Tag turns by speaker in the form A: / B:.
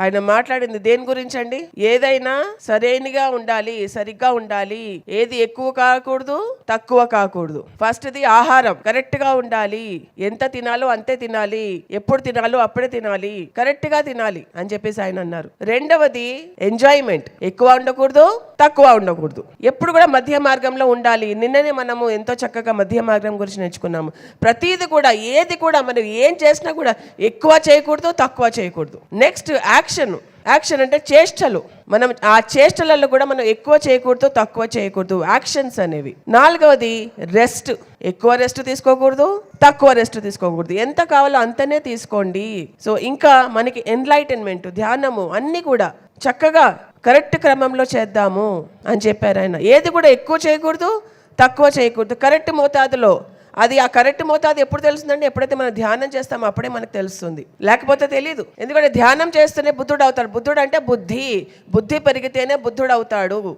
A: ఆయన మాట్లాడింది దేని గురించి అండి ఏదైనా సరైనగా ఉండాలి సరిగ్గా ఉండాలి. ఏది ఎక్కువ కాకూడదు తక్కువ కాకూడదు. ఫస్ట్ ది ఆహారం కరెక్ట్గా ఉండాలి. ఎంత తినాలో అంతే తినాలి. ఎప్పుడు తినాలో అప్పుడే తినాలి. కరెక్ట్గా తినాలి అని చెప్పేసి ఆయన అన్నారు. రెండవది ఎంజాయ్మెంట్. ఎక్కువ ఉండకూడదు తక్కువ ఉండకూడదు. ఎప్పుడు కూడా మధ్య మార్గంలో ఉండాలి. నిన్ననే మనము ఎంతో చక్కగా మధ్య మార్గం గురించి నేర్చుకున్నాము. ప్రతిది కూడా ఏది కూడా మనం ఏం చేసినా కూడా ఎక్కువ చేయకూడదు తక్కువ చేయకూడదు. నెక్స్ట్ యాక్షన్ యాక్షన్ అంటే చేష్టలు. మనం ఆ చేష్టలలో కూడా మనం ఎక్కువ చేయకూడదు తక్కువ చేయకూడదు. యాక్షన్స్ అనేవి. నాలుగవది రెస్ట్ ఎక్కువ రెస్ట్ తీసుకోకూడదు తక్కువ రెస్ట్ తీసుకోకూడదు. ఎంత కావాలో అంతనే తీసుకోండి. సో ఇంకా మనకి ఎన్లైటన్మెంట్ ధ్యానము అన్నీ కూడా చక్కగా కరెక్ట్ క్రమంలో చేద్దాము అని చెప్పారు ఆయన. ఏది కూడా ఎక్కువ చేయకూడదు తక్కువ చేయకూడదు. కరెక్ట్ మోతాదులో. అది ఆ కరెక్ట్ మోతాదు ఎప్పుడు తెలుస్తుందండి? ఎప్పుడైతే మనం ధ్యానం చేస్తామో అప్పుడే మనకు తెలుస్తుంది. లేకపోతే తెలియదు ఎందుకంటే ధ్యానం చేస్తేనే బుద్ధుడు అవుతాడు బుద్ధుడు అంటే బుద్ధి. బుద్ధి పెరిగితేనే బుద్ధుడు అవుతాడు